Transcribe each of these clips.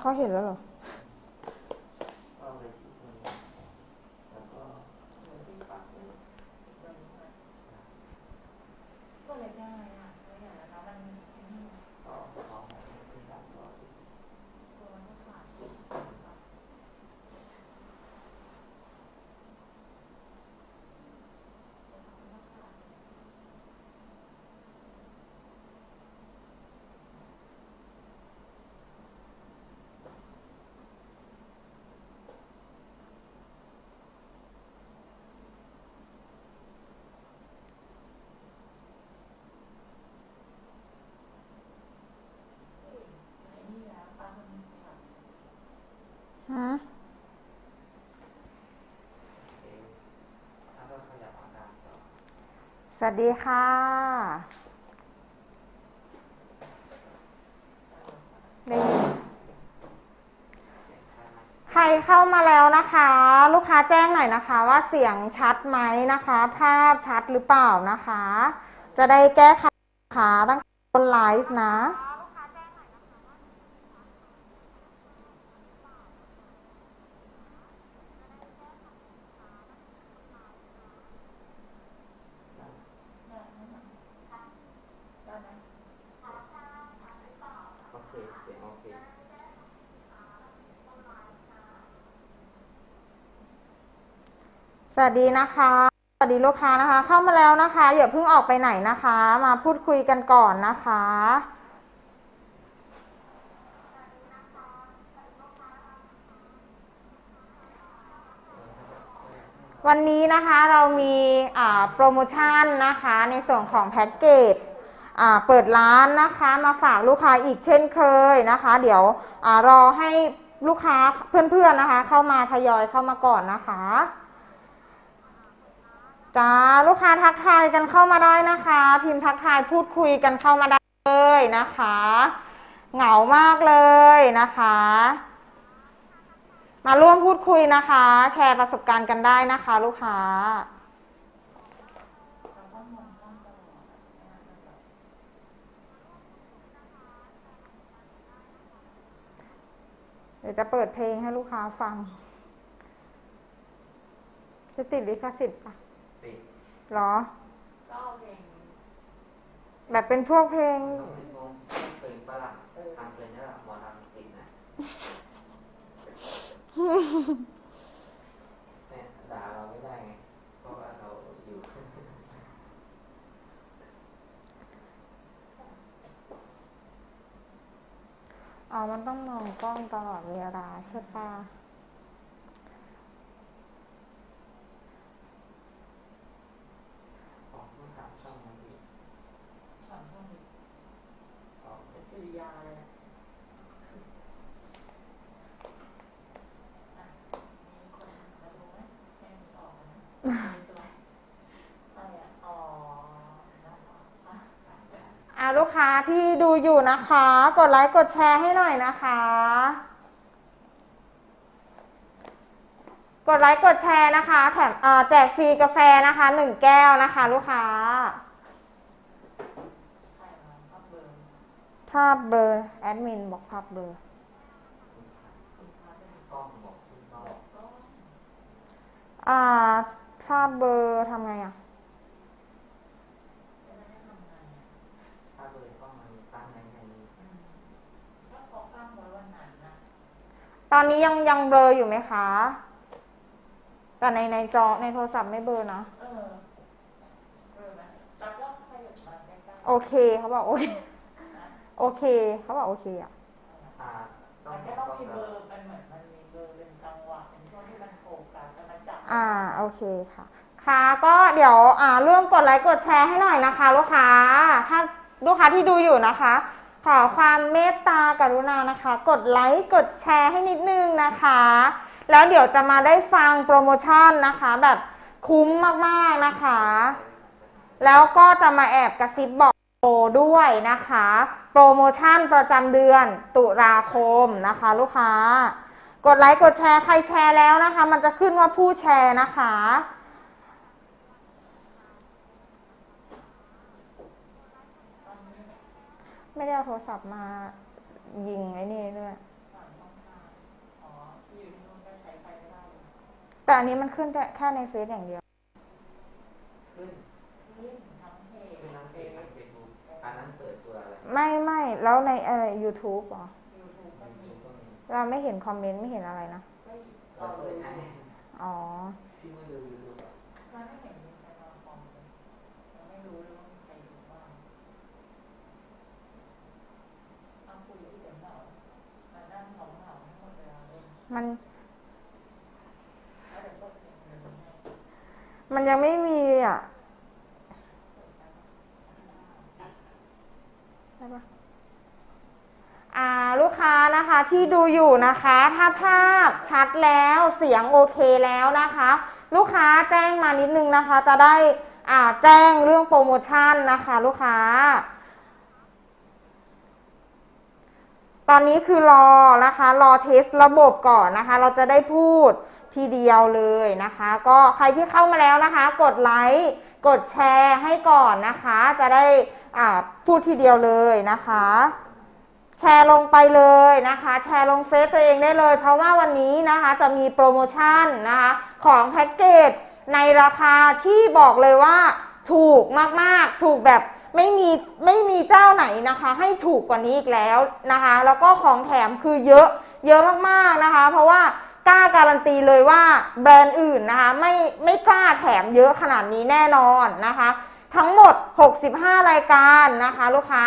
เขาเห็นแล้วเหรอ ก็เลยที่ตรงนี้แล้วก็ที่ปากเลย ก็เลยได้อะตัวอย่างนะคะมัน ต่อท้องที่ปากต่อ ตัวมันก็ขาด ไอ้นี่แล้วป้าคนนี้ค่ะ ฮะ โอเคแล้วก็ขยับอาการต่อ สวัสดีค่ะได้ยินเสียงใครเข้ามาแล้วนะคะ ลูกค้าแจ้งหน่อยนะคะ ว่าเสียงชัดไหมนะคะ ภาพชัดหรือเปล่านะคะ จะได้แก้ไขนะคะตั้งต้นไลฟ์นะ ได้ไหม โอเค เสียงโอเค สวัสดีนะคะ สวัสดีลูกค้านะคะ เข้ามาแล้วนะคะอย่าเพิ่งออกไปไหนนะคะ มาพูดคุยกันก่อนนะคะ วันนี้นะคะเรามีโปรโมชั่นนะคะในส่วนของแพ็กเกจเปิดร้านนะคะมาฝากลูกค้าอีกเช่นเคยนะคะ เดี๋ยวอรอให้ลูกค้าเพื่อนๆนะคะ เข้ามาทยอยเข้ามาก่อนนะคะ จ้าลูกค้าทักทายกันเข้ามาได้นะคะ พิมพ์ทักทายพูดคุยกันเข้ามาได้เลยนะคะ เหงามากเลยนะคะ มาร่วมพูดคุยนะคะ แชร์ประสบการณ์กันได้นะคะ ลูกค้าเดี๋ยวจะเปิดเพลงให้ลูกค้าฟัง จะติดลิขสิทธิ์ปะ หรอ ก็เพลงแบบเป็นพวกเพลง เป็นวงเพลงฝรั่งทางเพลงนี่แหละหมอลำติดนะเนี่ยด่าเราไม่ได้ไง เพราะว่าเราอยู่ อ๋อ มันต้องมองกล้องตลอดเวลาใช่ปะ ออกมาถามช่องมันอีก สอนพวกนี้ ออก เป็นกิริยาเลยนะอะมีคนมาดูไหมแค่มีออกนะมีตัวใครอะอ๋อนะคะอะ อ่าลูก ค้าที่ดูอยู่นะคะ กดไลค์กดแชร์ให้หน่อยนะคะ กดไลค์กดแชร์นะคะแถมแจกฟรีกาแฟนะคะหนึ่งแก้วนะคะ ลูกค้าใครมาพเบอร์ภาพเบลอแอดมินบอกภาพเบลอคุณพาไปดูกล้องบอกขึ้นกล้องก็อ่าภาพเบลอทำไงอะจะได้ทำงานเนี่ย ถ้าเลยกล้องมันตั้งในในนี้ อืมก็พอตั้งไว้วันนั้นนะ ตอนนี้ยังยังเบลออยู่ไหมคะ แต่ในในจอในโทรศัพท์ไม่เบลอนะ เออเออไหมแต่ก็ขยับมาใกล้ๆโอเคเขาบอกโอเค โอเคเขาบอกโอเคอะ อ่าต้อมังนก็บอกต้องกล้องมีเบเราอร์มันเหมือนมันมีเบอร์เป็นจังหวะเป็นช่วงที่มันโฟกัสแล้วมันจับอ่าโอเคค่ะ ค่ะก็เดี๋ยวอ่าร่วมกดไลค์กดแชร์ให้หน่อยนะคะ ลูกค้า ถ้าลูกค้าที่ดูอยู่นะคะ ขอความเมตตากรุณานะคะ กดไลค์กดแชร์ให้นิดนึงนะคะ แล้วเดี๋ยวจะมาได้ฟังโปรโมชั่นนะคะ แบบคุ้มมากๆนะคะ แล้วก็จะมาแอบกระซิบบอกโปรด้วยนะคะ โปรโมชั่นประจำเดือนตุลาคมนะคะ ลูกค้ากดไลค์กดแชร์ใครแชร์แล้วนะคะ มันจะขึ้นว่าผู้แชร์นะคะ ไม่ได้เอาโทรศัพท์มายิงไอ้นี่ด้วยสามช่องทางอ๋อที่อยู่ที่นู่นก็ใช้ไฟไม่ได้เลยแต่อันนี้มันขึ้นแค่ในเฟซอย่างเดียว ขึ้นขึ้นทั้งเพจขึ้นทั้งเพจทั้งเฟซบุ๊กอันนั้นเปิดตัวอะไรไม่ไม่แล้วในอะไร YouTube เหรอยูทูบก็มียูทูบก็มีเราไม่เห็นคอมเมนต์ไม่เห็นอะไรนะก็เราเราเปิดูดให้อ๋อ พี่ไม่ดูยูทูบอะ มันไม่เห็นมีใครมาฟองเลยยังไม่รู้เลยว่ามีใครดูบ้างเอาคุยที่เดี๋ยวเหงามานั่งเหงาเหงาให้หมดเวลาเลย มัน มันยังไม่มีอะได้ปะอ่าลูกค้านะคะที่ดูอยู่นะคะ ถ้าภาพชัดแล้วเสียงโอเคแล้วนะคะ ลูกค้าแจ้งมานิดนึงนะคะ จะได้อ่าแจ้งเรื่องโปรโมชั่นนะคะ ลูกค้า ตอนนี้คือรอนะคะ รอเทสระบบก่อนนะคะ เราจะได้พูดทีเดียวเลยนะคะ ก็ใครที่เข้ามาแล้วนะคะ กดไลค์กดแชร์ให้ก่อนนะคะ จะได้อ่าพูดทีเดียวเลยนะคะ แชร์ลงไปเลยนะคะ แชร์ลงเฟซตัวเองได้เลย เพราะว่าวันนี้นะคะจะมีโปรโมชั่นนะคะ ของแพ็กเกจในราคาที่บอกเลยว่าถูกมากๆ ถูกแบบ ไม่มีไม่มีเจ้าไหนนะคะ ให้ถูกกว่านี้อีกแล้วนะคะ แล้วก็ของแถมคือเยอะเยอะมากๆนะคะ เพราะว่ากล้าการันตีเลยว่าแบรนด์อื่นนะคะ ไม่ไม่กล้าแถมเยอะขนาดนี้แน่นอนนะคะ ทั้งหมด 65 รายการนะคะ ลูกค้า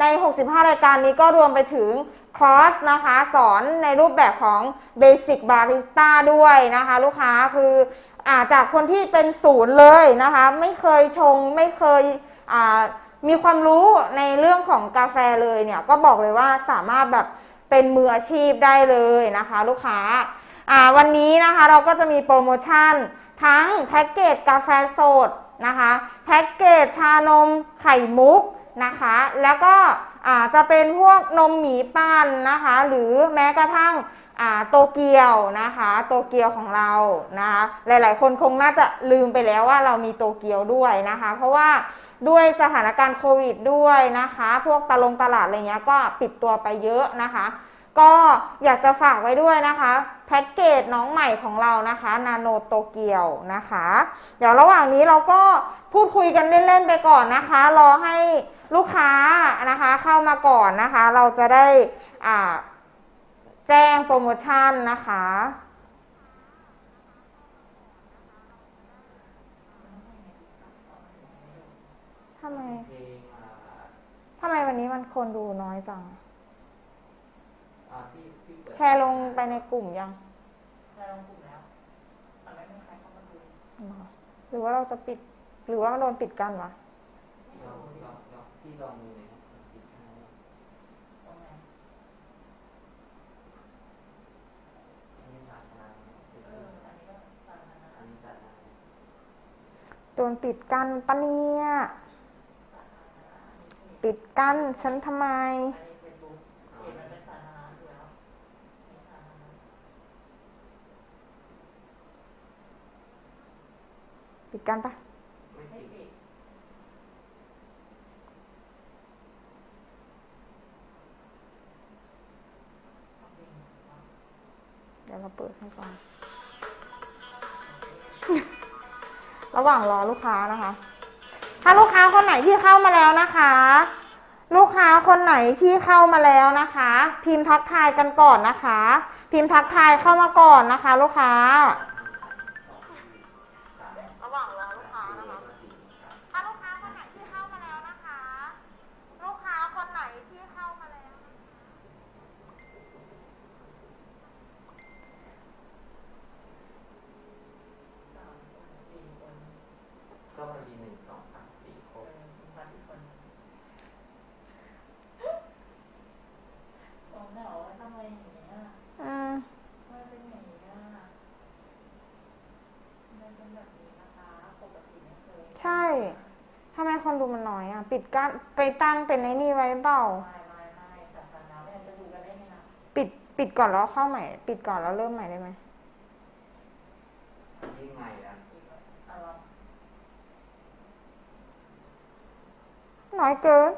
ใน 65 รายการนี้ก็รวมไปถึงคอร์สนะคะ สอนในรูปแบบของ Basic Barista ด้วยนะคะ ลูกค้าคืออาจากคนที่เป็นศูนย์เลยนะคะ ไม่เคยชงไม่เคย มีความรู้ในเรื่องของกาแฟเลยเนี่ยก็บอกเลยว่าสามารถแบบเป็นมืออาชีพได้เลยนะคะ ลูกค้าวันนี้นะคะเราก็จะมีโปรโมชั่นทั้งแพ็กเกจกาแฟสดนะคะแพ็กเกจชานมไข่มุกนะคะ แล้วก็จะเป็นพวกนมหมีปั้นนะคะ หรือแม้กระทั่ง โตเกียวนะคะโตเกียวของเรานะคะหลาย ๆ คนคงน่าจะลืมไปแล้วว่าเรามีโตเกียวด้วยนะคะ เพราะว่าด้วยสถานการณ์โควิดด้วยนะคะ พวกตลงตลาดอะไรเงี้ยก็ปิดตัวไปเยอะนะคะ ก็อยากจะฝากไว้ด้วยนะคะแพ็กเกจน้องใหม่ของเรานะคะนาโนโตเกียวนะคะ เดี๋ยวระหว่างนี้เราก็พูดคุยกันเล่น ๆ ไปก่อนนะคะ รอให้ลูกค้านะคะเข้ามาก่อนนะคะ เราจะได้อ่า แจ้งโปรโมชั่นนะคะ ทำไม ทำไมวันนี้มันคนดูน้อยจัง แชร์ลงไปในกลุ่มยัง แชร์ลงกลุ่มแล้วแต่ไม่มีใครเข้ามาดูหรือว่าเราจะปิด หรือว่าโดนปิดกันวะที่ลองมือหน่อยครับปิดให้ ตรงไหน อันนี้สาธารณะ เอออันนี้ก็สาธารณะ อันนี้สาธารณะ โดนปิดกั้นปะเนี่ย ปิดกั้นฉันทำไม ปิดกันปะเดี๋ยวเราเปิดให้ก่อน ระหว่างรอลูกค้านะคะ ถ้าลูกค้าคนไหนที่เข้ามาแล้วนะคะ ลูกค้าคนไหนที่เข้ามาแล้วนะคะ พิมพ์ทักทายกันก่อนนะคะ พิมพ์ทักทายเข้ามาก่อนนะคะ ลูกค้า ระหว่างรอลูกค้านะคะ ถ้าลูกค้าคนไหนที่เข้ามาแล้วนะคะ ลูกค้าคนไหนที่เข้ามาแล้ว สามคนสี่คน ก็พอดีหนึ่งสองสามสี่คร เอบ อมีพันอีกคนโอ้เหงาทำไมอย่างเงี้ย อืม ทำไมเป็นอย่างนี้อะ ทำไมคนดูมันน้อยอะ ปิดกั้นไปตั้งเป็นไอ้นี่ไว้เปล่า ไม่ไม่ไม่จัดสรรแล้วเนี่ยจะดูกันได้ไงนะปิดปิดก่อนแล้วเข้าใหม่ ปิดก่อนแล้วเริ่มใหม่ได้ไหมอันนี้ใหม่ละอีกแบบอะไรน้อยเกิน